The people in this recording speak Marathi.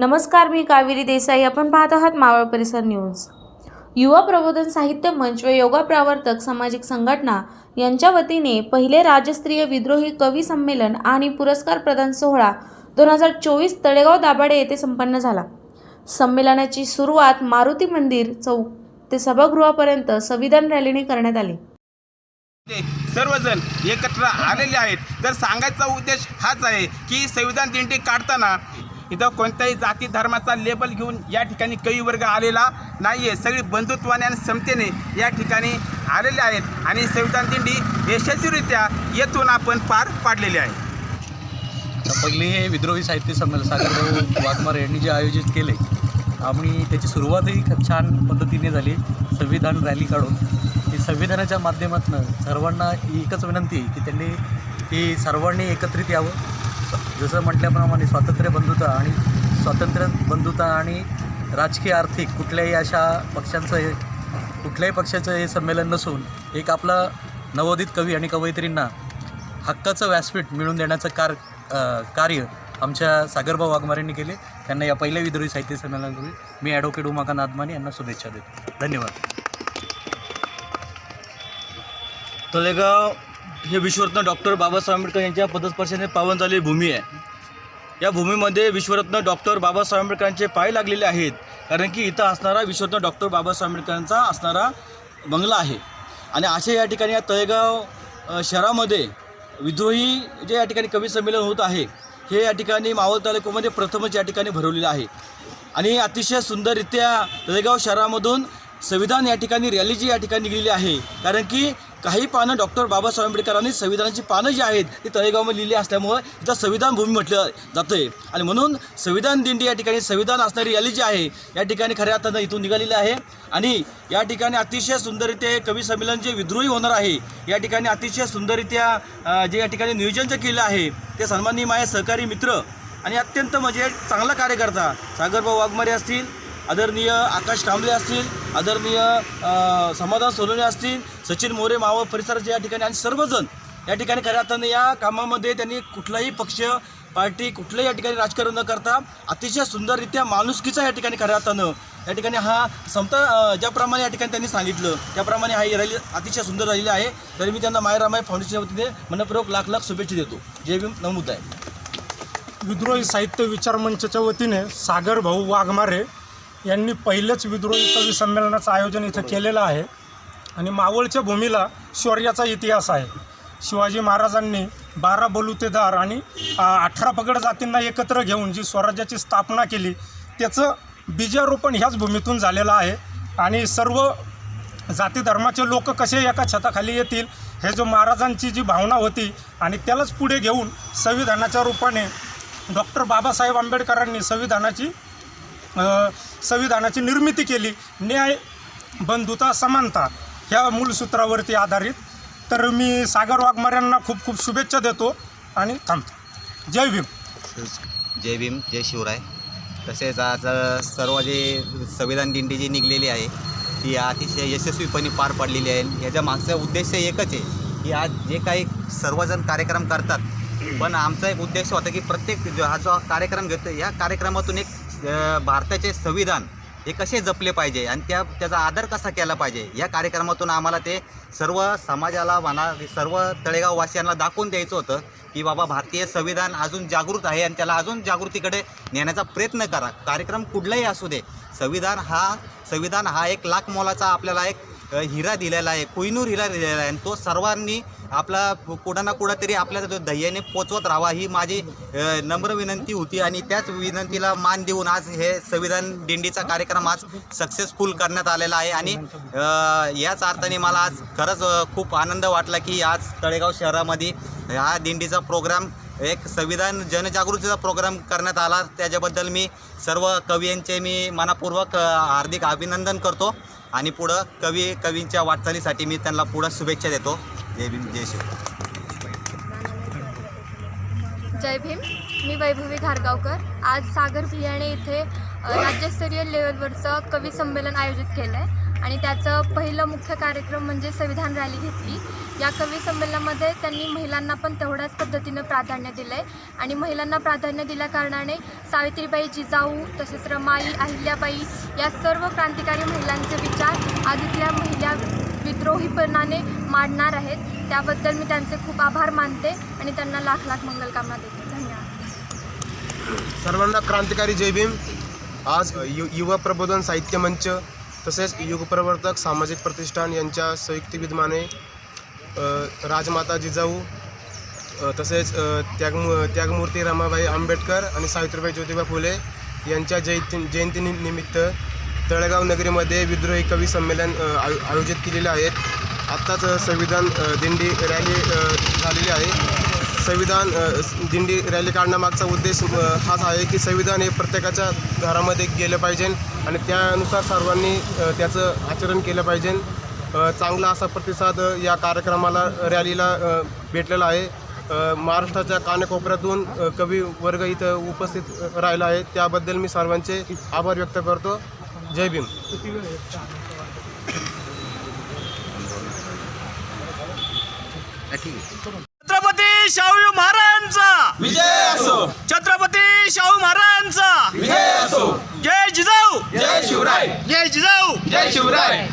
नमस्कार मी कावेरी देसाई. आपण पाहत आहात मावळ परिसर न्यूज. युवा प्रबोधन साहित्य मंच व योगा प्रवर्तक सामाजिक संघटना यांच्या वतीने पहिले राज्यस्तरीय विद्रोही कवी संमेलन आणि पुरस्कार प्रदान सोहळा दोन हजार चोवीस तळेगाव दाभाडे येथे संपन्न झाला. संमेलनाची सुरुवात मारुती मंदिर चौक ते सभागृहापर्यंत संविधान रॅलीने करण्यात आली. सर्वजण एकत्र आलेले आहेत. तर सांगायचा उद्देश हाच आहे की संविधान दिंडी काढताना इथं कोणत्याही जाती धर्माचा लेबल घेऊन या ठिकाणी कवी वर्ग आलेला नाही आहे सगळी बंधुत्वाने आणि समतेने या ठिकाणी आलेले आहेत. आणि संविधान दिंडी यशस्वीरित्या येथून आपण पार पाडलेली आहे. पहिली पहिले हे विद्रोही साहित्य संमेलन. सागरभाऊ वाघमार यांनी जे आयोजित केले आणि त्याची सुरुवातही खूप छान पद्धतीने झाली. संविधान रॅली काढून. ती संविधानाच्या माध्यमातून सर्वांना एकच विनंती की त्यांनी की सर्वांनी एकत्रित यावं. जसं म्हटल्याप्रमाणे स्वातंत्र्य बंधुता आणि स्वातंत्र्य बंधुता आणि राजकीय आर्थिक कुठल्याही अशा पक्षांचं हे कुठल्याही पक्षाचं हे संमेलन नसून एक आपला नवोदित कवी आणि कवयित्रींना हक्काचं व्यासपीठ मिळवून देण्याचं कार कार्य आमच्या सागरभाऊ वाघमारेंनी केले. त्यांना या पहिल्या विद्रोही साहित्य संमेलनापूर्वी मी ॲडव्होकेट उमाकांत नादमानी यांना शुभेच्छा देतो. धन्यवाद. तळेगाव हे विश्वरत्न डॉक्टर बाबासाहेब आंबेडकर यांच्या पदस्पर्शाने पावन झालेली भूमी आहे. या भूमीमध्ये विश्वरत्न डॉक्टर बाबासाहेब आंबेडकरांचे पाय लागलेले आहेत कारण की इथं असणारा विश्वरत्न डॉक्टर बाबासाहेब आंबेडकरांचा असणारा बंगला आहे. आणि असे या ठिकाणी या तळेगाव शहरामध्ये विद्रोही जे या ठिकाणी कवी संमेलन होत आहे हे या ठिकाणी मावळ तालुक्यामध्ये प्रथमच या ठिकाणी भरवलेलं आहे. आणि अतिशय सुंदररित्या तळेगाव शहरामधून संविधान या ठिकाणी रॅलीची या ठिकाणी निघलेली आहे कारण की काही पानं डॉक्टर बाबासाहेब आंबेडकरांनी संविधानाची पानं जी आहेत ती तळेगावमध्ये लिहिली असल्यामुळं इथं संविधान भूमी म्हटलं जातं आहे आणि म्हणून संविधान दिंडी या ठिकाणी संविधान असणारी रॅली जी आहे या ठिकाणी खऱ्या अर्थानं इथून निघालेली आहे. आणि या ठिकाणी अतिशय सुंदररित्या हे कवी संमेलन जे विद्रोही होणार आहे या ठिकाणी अतिशय सुंदररित्या जे या ठिकाणी नियोजन जे केलं आहे ते सन्माननीय माझे सहकारी मित्र आणि अत्यंत म्हणजे चांगला कार्यकर्ता सागरभाऊ वाघमारे असतील आदरणीय आकाश कांबळे असतील आदरणीय समाधान सोनवणे असतील सचिन मोरे मावळ परिसराचे या ठिकाणी आणि सर्वजण या ठिकाणी खऱ्या या कामामध्ये त्यांनी कुठलाही पक्ष पार्टी कुठलंही या ठिकाणी राजकारण न करता अतिशय सुंदररित्या माणुसकीचा या ठिकाणी खऱ्या अर्थानं या ठिकाणी हा समता ज्याप्रमाणे या ठिकाणी त्यांनी सांगितलं त्याप्रमाणे हा ही रॅली अतिशय सुंदर राहिली आहे. तरी मी त्यांना मायरामाय फाउंडेशनच्या वतीने मनपूर्वक लाख लाख शुभेच्छा देतो. जय भीम नमूद आहे विद्रोही साहित्य विचार मंचाच्या वतीने सागर भाऊ वाघमारे यांनी पहिलेच विद्रोही कवी संमेलनाचं आयोजन इथं केलेलं आहे. आणि मावळच्या भूमीला शौर्याचा इतिहास आहे. शिवाजी महाराजांनी बारा बलुतेदार आणि अठरा पगड जातींना एकत्र घेऊन जी स्वराज्याची स्थापना केली त्याचं बीजारोपण ह्याच भूमीतून झालेलं आहे. आणि सर्व जाती धर्माचे लोक कसे एका छताखाली येतील हे जो महाराजांची जी भावना होती आणि त्यालाच पुढे घेऊन संविधानाच्या रूपाने डॉक्टर बाबासाहेब आंबेडकरांनी संविधानाची संविधानाची निर्मिती केली. न्याय बंधुता समानता ह्या मूलसूत्रावरती आधारित. तर मी सागर वाघमाऱ्यांना खूप खूप शुभेच्छा देतो आणि थांबतो. जय भीम. जय भीम जय शिवराय. तसेच आज सर्व जे संविधान दिंडी जी निघलेली आहे ती अतिशय यशस्वीपणे पार पाडलेली आहे. याच्या मागचा उद्देश एकच आहे की आज जे काही सर्वजण कार्यक्रम करतात पण आमचा एक उद्देश होता की प्रत्येक जो हा जो कार्यक्रम घेतो या कार्यक्रमातून एक भारताचे संविधान हे कसे जपले पाहिजे आणि त्या त्याचा आदर कसा केला पाहिजे? या कार्यक्रमातून आम्हाला ते सर्व समाजाला म्हणा सर्व तळेगाववासियांना दाखवून द्यायचं होतं की बाबा भारतीय संविधान अजून जागृत आहे आणि त्याला अजून जागृतीकडे नेण्याचा प्रयत्न करा. कार्यक्रम कुठलाही असू दे संविधान हा संविधान हा एक लाख मोलाचा आपल्याला एक हिरा दिलेला आहे कोहिनूर हिरा दिलेला आहे. आणि तो सर्वांनी आपला कुठं ना कुठं तरी आपल्या जो ध्येयाने पोचवत राहावा ही माझी नम्र विनंती होती. आणि त्याच विनंतीला मान देऊन आज हे संविधान दिंडीचा कार्यक्रम आज सक्सेसफुल करण्यात आलेला आहे. आणि याच अर्थाने मला आज खरंच खूप आनंद वाटला की आज तळेगाव शहरामध्ये हा दिंडीचा प्रोग्राम एक संविधान जनजागृतीचा प्रोग्राम करण्यात आला. त्याच्याबद्दल मी सर्व कवियांचे मी मनापूर्वक हार्दिक अभिनंदन करतो. आणि पुढं कवी कवींच्या वाटचालीसाठी मी त्यांना पुढं शुभेच्छा देतो. जय भीम जय शिव. जय भीम मी वैभवी धारगावकर आज सागर बियाणे इथे राज्यस्तरीय लेवलवरचं कवी संमेलन आयोजित केलं आहे आणि त्याचं पहिलं मुख्य कार्यक्रम म्हणजे संविधान रॅली घेतली. या कवी संमेलनामध्ये त्यांनी महिलांना पण तेवढ्याच पद्धतीनं प्राधान्य दिलं आहे आणि महिलांना प्राधान्य दिल्या कारणाने सावित्रीबाई जिजाऊ तसेच रमाई अहिल्याबाई या सर्व क्रांतिकारी महिलांचे विचार आज इथल्या महिला विद्रोहीपणाने मांडणार आहेत. त्याबद्दल मी त्यांचे खूप आभार मानते आणि त्यांना लाख लाख मंगलकामना देते. धन्यवाद. सर्वांना क्रांतिकारी जय भीम. आज यु युवा प्रबोधन साहित्य मंच तसेच युगप्रवर्तक सामाजिक प्रतिष्ठान यांच्या संयुक्त विद्यमाने राजमाता जिजाऊ तसेच अ, त्यागमू त्यागमूर्ती रमाबाई आंबेडकर आणि सावित्रीबाई ज्योतिबा फुले यांच्या जयंती जयंतीनिमित्त तळेगाव नगरीमध्ये विद्रोही कवी संमेलन आयोजित केलेले आहेत. आत्ताच संविधान दिंडी रॅली झालेली आहे. संविधान दिंडी रॅली काढण्यामागचा उद्देश हाच आहे की संविधान हे प्रत्येकाच्या घरामध्ये गेलं पाहिजे आणि त्यानुसार सर्वांनी त्याचं आचरण केलं पाहिजे. चांगला असा प्रतिसाद या कार्यक्रमाला रॅलीला भेटलेला आहे. महाराष्ट्राच्या कानेकोपऱ्यातून कवी वर्ग इथं उपस्थित राहिला आहे. त्याबद्दल मी सर्वांचे आभार व्यक्त करतो. जय भीम. छत्रपती शाहू महाराजांचा. विजय असो. छत्रपती शाहू महाराजांचा. विजय असो. जय जिजाऊ. जय शिवराय. जय जिजाऊ. जय शिवराय.